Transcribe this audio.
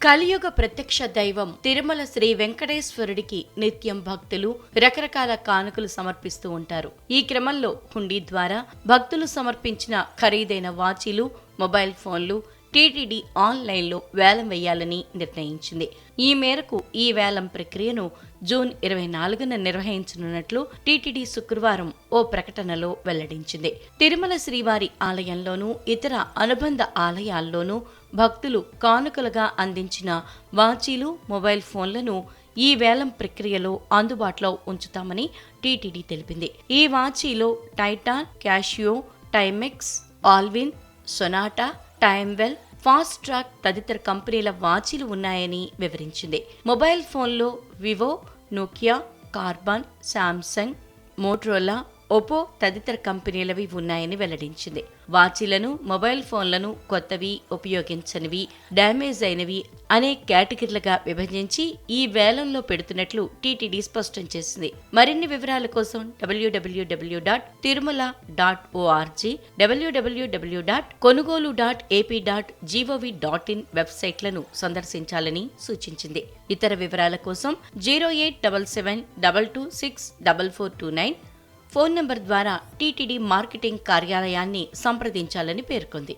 కలియుగ ప్రత్యక్ష దైవం తిరుమల శ్రీ వెంకటేశ్వరుడికి నిత్యం భక్తులు రకరకాల కానుకలు సమర్పిస్తూ ఉంటారు. ఈ క్రమంలో హుండీ ద్వారా భక్తులు సమర్పించిన ఖరీదైన వాచీలు మొబైల్ ఫోన్లు టీటీడీ ఆన్లైన్లో వేలం వేయాలని నిర్ణయించింది. ఈ మేరకు ఈ వేలం ప్రక్రియను జూన్ ఇరవై నాలుగున నిర్వహించనున్నట్లు టీటీడీ శుక్రవారం ఓ ప్రకటనలో వెల్లడించింది. తిరుమల శ్రీవారి ఆలయంలోనూ ఇతర అనుబంధ ఆలయాల్లోనూ భక్తులు కానుకలుగా అందించిన వాచీలు మొబైల్ ఫోన్లను ఈ వేలం ప్రక్రియలో అందుబాటులో ఉంచుతామని టీటీడీ తెలిపింది. ఈ వాచీలో Titan Casio Timex Allwyn Sonata Timewell Fast Track తదితర కంపెనీల వాచీలు ఉన్నాయని వివరించింది. మొబైల్ ఫోన్లో Vivo Nokia Karbonn Samsung Motorola Oppo తదితర కంపెనీలవి ఉన్నాయని వెల్లడించింది. వాచీలను మొబైల్ ఫోన్లను కొత్తవి ఉపయోగించనివి డ్యామేజ్ అయినవి అనే కేటగిరీలుగా విభజించి ఈ వేలంలో పెడుతున్నట్లు టీటీడీ స్పష్టం చేసింది. మరిన్ని వివరాల కోసం WWW dot Tirumala dot ORG WWW dot కొనుగోలు dot AP dot GOV dot in వెబ్సైట్లను సందర్శించాలని సూచించింది. ఇతర వివరాల కోసం zero eight double seven double two six double four two nine phone number ద్వారా టీటీడీ మార్కెటింగ్ కార్యాలయాన్ని సంప్రదించాలని పేర్కొంది.